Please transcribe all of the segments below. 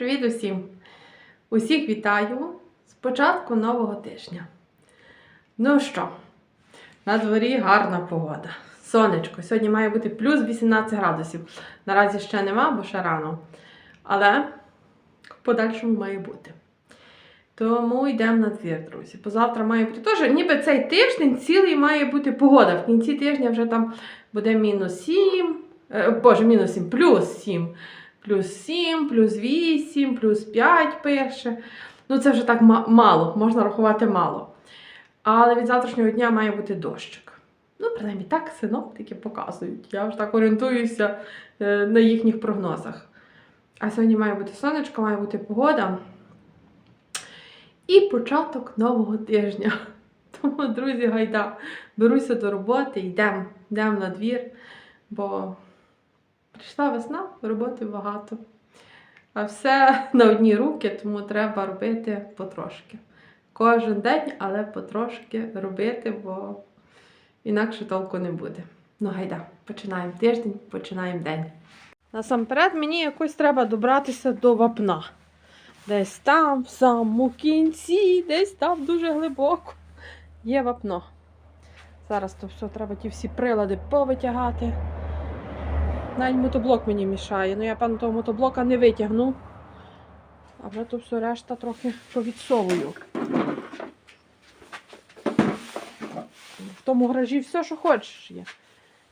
Привіт усім! Усіх вітаю з початку нового тижня. Ну що, на дворі гарна погода. Сонечко. Сьогодні має бути плюс 18 градусів. Наразі ще нема, бо ще рано. Але в подальшому має бути. Тому йдемо на двір, друзі. Позавтра має бути теж, ніби цей тиждень цілий має бути погода. В кінці тижня вже там буде мінус 7, е, боже, мінус 7, плюс 7. Плюс 7, плюс 8, плюс 5 пише. Ну, це вже так мало, можна рахувати мало. Але від завтрашнього дня має бути дощик. Ну, принаймні, так синоптики показують. Я вже так орієнтуюся е, на їхніх прогнозах. А сьогодні має бути сонечко, має бути погода. І початок нового тижня. Тому, друзі, гайда, беруся до роботи, йдемо йдемо на двір, бо прийшла весна, роботи багато. А все на одні руки, тому треба робити потрошки. Кожен день, але потрошки робити, бо інакше толку не буде. Ну, гайда, починаємо тиждень, починаємо день. Насамперед мені якось треба добратися до вапна. Десь там, в самому кінці, десь там дуже глибоко є вапно. Зараз то все, треба ті всі прилади повитягати. Навіть мотоблок мені мішає. Ну я певно того мотоблока не витягну. А вже то все решта трохи повідсовую. В тому гаражі все, що хочеш є.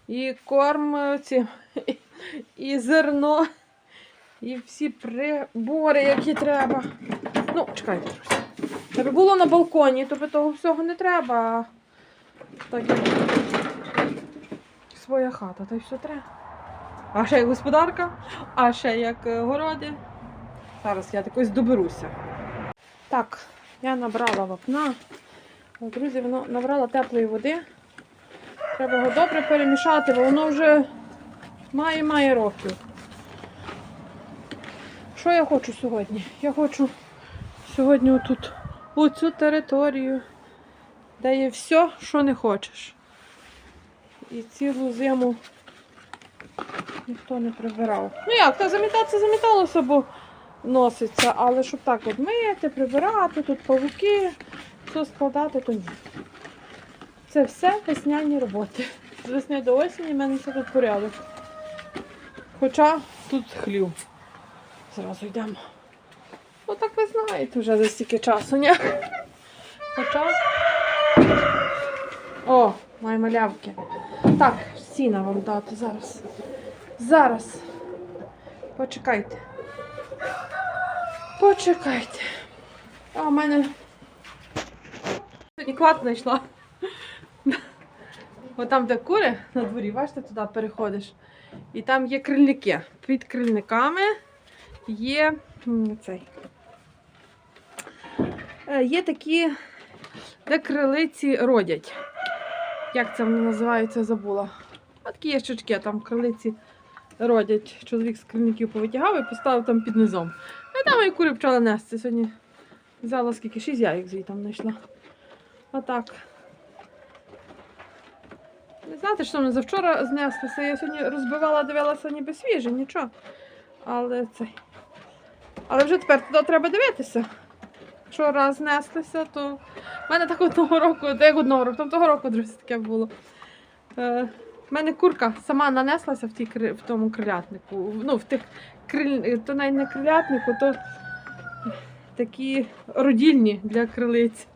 І корм, е, ці, і зерно, і всі прибори, які треба. Ну, чекайте. Якби було на балконі, то би того всього не треба. Так своя хата, то й все треба. А ще як господарка, а ще як е, городи. Зараз я якось доберуся. Так, я набрала вапна. Друзі, воно набрала теплої води. Треба його добре перемішати, бо воно вже має має років. Що я хочу сьогодні? Я хочу сьогодні отут, оцю територію, де є все, що не хочеш. І цілу зиму ніхто не прибирав. Ну як, та замітатися заміталося, бо носиться, але щоб так от мити, прибирати, тут павуки, все складати, то ні. Це все весняні роботи. З весни до осені в мене все тут порядок. Хоча тут хлів. Зразу йдемо. Ну так ви знаєте вже за стільки часу, ні? Хоча. О, мої малявки. Так, сіна вам дати зараз. Зараз. Почекайте. Почекайте. А у мене сьогодні клад знайшла. От там, де кури на дворі, бачите, туди переходиш. І там є крильники. Під крильниками є цей. Е, Є такі, де крилиці родять. Як це вони називаються, забула. А такі є щучки, там крилиці родять. Чоловік з крильників повитягав і поставив там під низом. А там і кури почали нести. Сьогодні взяла скільки? Шість яєк звідти там знайшла. Отак. Не знаєте, що вони завчора знеслися. Я сьогодні розбивала, дивилася ніби свіже, нічого. Але це. Але вже тепер туди треба дивитися. Раз знеслися, то в мене так одного року, як одного року, там того року, друзі, таке було. Е, в мене курка сама нанеслася в, тій, в тому крилятнику. Ну, в тих криль... то навіть не крилятнику, то такі родільні для крилиць.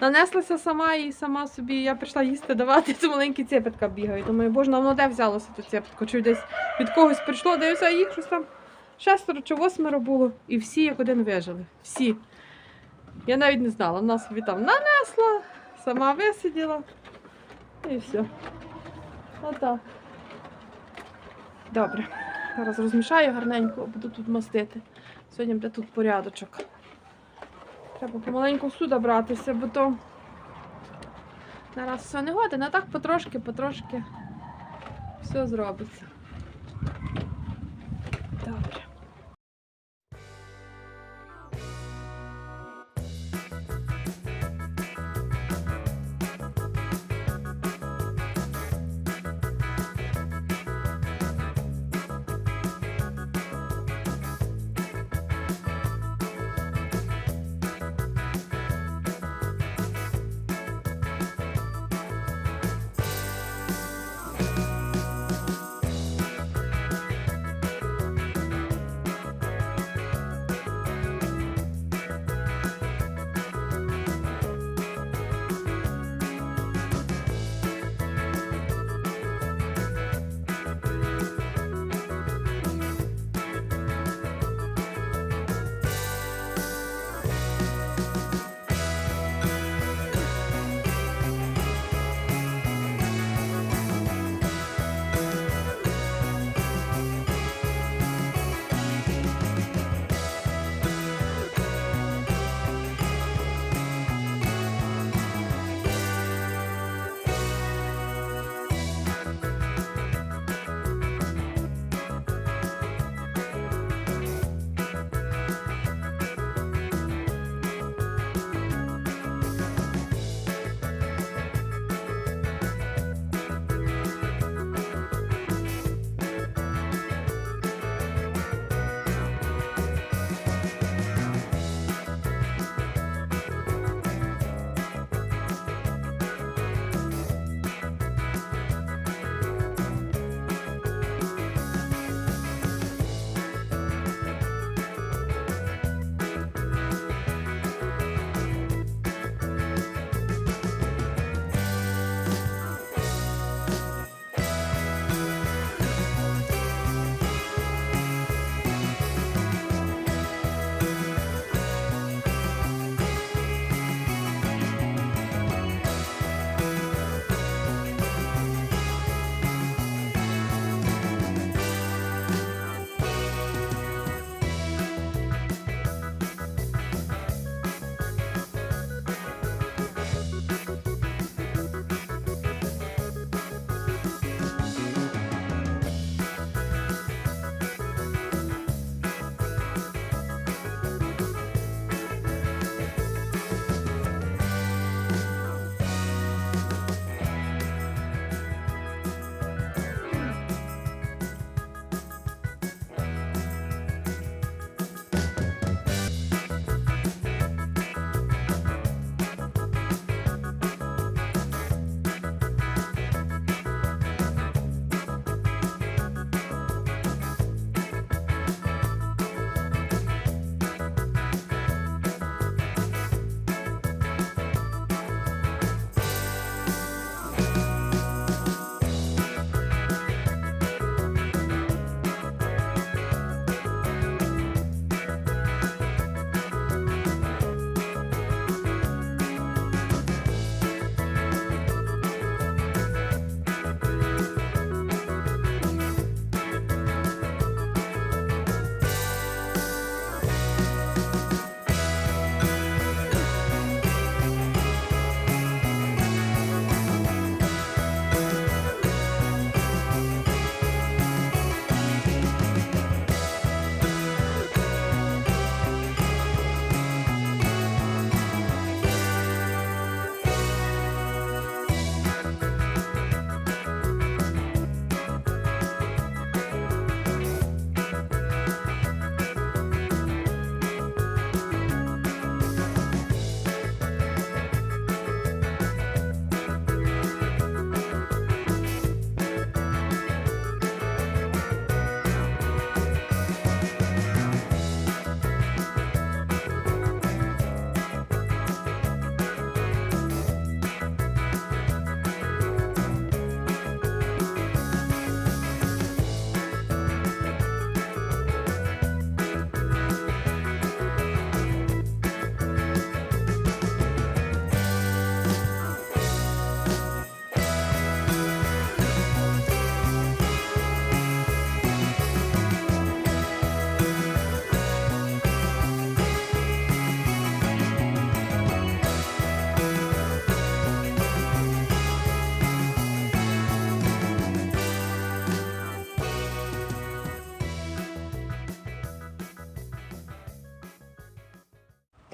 Нанеслася сама і сама собі. Я прийшла їсти давати, це маленькі цепетка бігають. Думаю, боже, ну воно де взялося ту цепетку? Чи десь від когось прийшло, дивився, а їх щось там шестеро чи восьмеро було. І всі як один вижили. Всі. Я навіть не знала. Вона собі там нанесла, сама висиділа. І все. Отак. Добре. Зараз розмішаю гарненько, буду тут мастити. Сьогодні буде тут порядочок. Треба помаленьку сюди братися, бо то зараз все не годин, а так потрошки, потрошки все зробиться.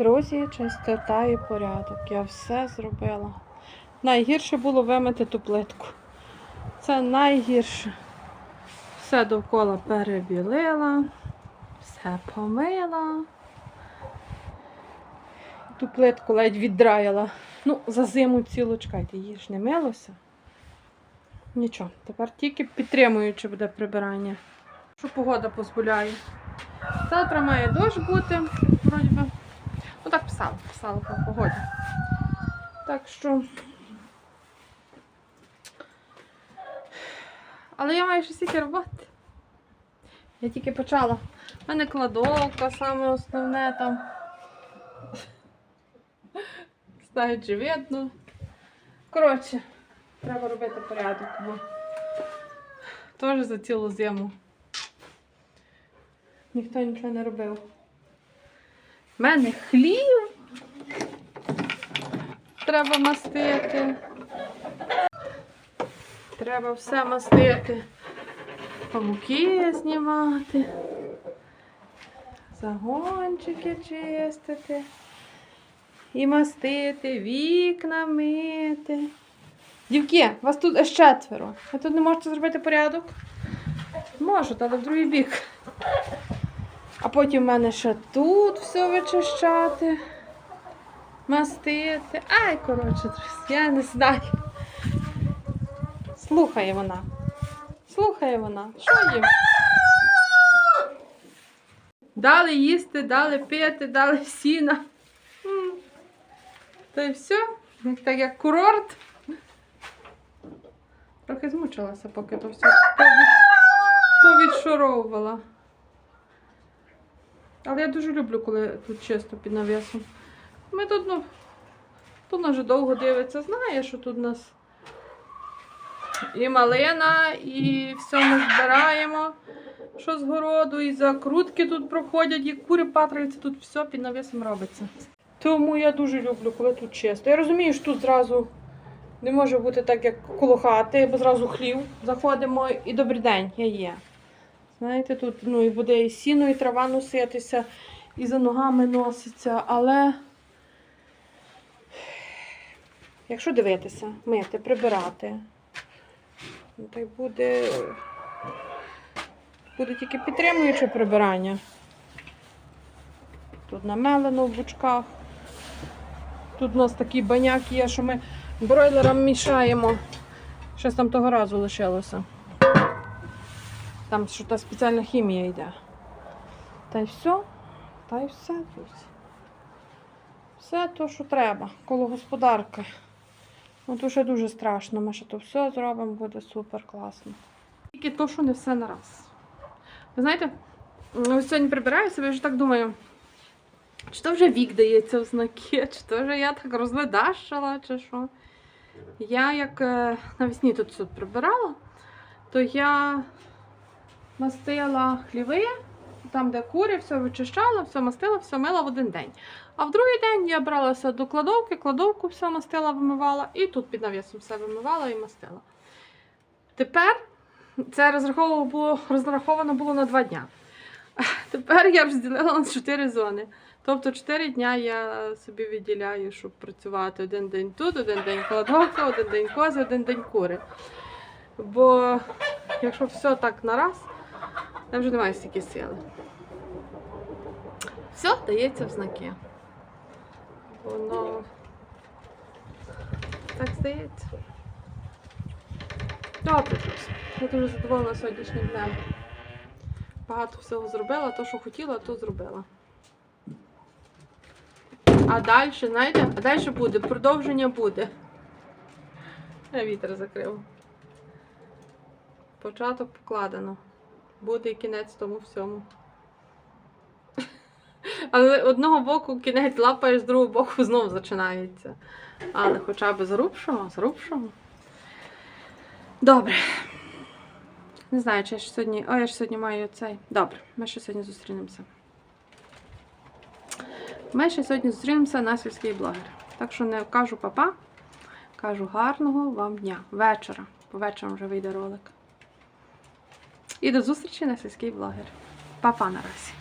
Друзі, чистота і порядок. Я все зробила. Найгірше було вимити ту плитку. Це найгірше. Все довкола перебілила, все помила. Ту плитку ледь віддраяла. Ну, за зиму цілу чекайте, її ж не милося. Нічого, тепер тільки підтримуючи буде прибирання. Що погода дозволяє. Завтра має дощ бути, вроді би. Так писала, писала по погоді. Так що. Але я маю ще стільки роботи. Я тільки почала. У мене кладовка, саме основне там. Знають, чи видно. Коротше, треба робити порядок, бо теж за цілу зиму. Ніхто нічого не робив. У мене хлів. Треба мастити. Треба все мастити. Павуки знімати. Загончики чистити. І мастити, вікна мити. Дівки, вас тут аж четверо. Ви тут не можете зробити порядок? Можуть, але в другий бік. А потім в мене ще тут все вичищати, мастити. Ай, коротше, я не знаю. Слухає вона. Слухає вона. Що їм? Дали їсти, дали пити, дали сіна. Та й все. Так як курорт. Трохи змучилася, поки то все повід... повідшуровувала. Але я дуже люблю, коли тут чисто під навісом. Ми тут, ну, тут вже довго дивиться, знає, що тут у нас і малина, і все ми збираємо, що з городу, і закрутки тут проходять, і кури патраються, тут все під навісом робиться. Тому я дуже люблю, коли тут чисто. Я розумію, що тут зразу не може бути так, як коло хати, бо зразу хлів. Заходимо і добрий день, я є. Знаєте, тут ну, і буде і сіно, і трава носитися, і за ногами носиться, але якщо дивитися, мити, прибирати, ну, то й буде, буде тільки підтримуюче прибирання. Тут намелено в бучках. Тут у нас такий баняк є, що ми бройлерам мішаємо. Щось там того разу лишилося. Там що та спеціальна хімія йде. Та й все. Та й все тут. Все то, що треба, коло господарки. Ну, то ще дуже страшно. Ми ще то все зробимо, буде супер класно. Тільки то, що не все на раз. Ви знаєте, ось сьогодні прибираю себе, вже так думаю. Чи то вже вік дається в знаки, чи то вже я так розледащила, чи що. Я як е, навесні тут все прибирала, то я мастила хліви, там, де кури, все вичищала, все мастила, все мила в один день. А в другий день я бралася до кладовки, кладовку все мастила, вимивала, і тут під навісом все вимивала і мастила. Тепер це розраховано було, розраховано було на два дня. Тепер я розділила на чотири зони. Тобто 4 дня я собі виділяю, щоб працювати один день тут, один день кладовка, один день кози, один день кури. Бо якщо все так на я вже не маю стільки сили. Все дається в знаки. Воно так здається. Добре, друзі. Я дуже задоволена сьогоднішнім днем. Багато всього зробила, то, що хотіла, то зробила. А далі, знаєте, а далі буде, продовження буде. Я вітер закрив. Початок покладено. Буде кінець тому всьому. Але одного боку кінець лапаєш, з другого боку знову починається. Але хоча б зрубшого, зрубшого. Добре. Не знаю, чи я ж сьогодні. О, я ж сьогодні маю цей. Добре, ми ще сьогодні зустрінемося. Ми ще сьогодні зустрінемося на сільський блогер. Так що не кажу папа, кажу гарного вам дня. Вечора. По вечорам вже вийде ролик. І до зустрічі на сільський блогер. Папа наразі.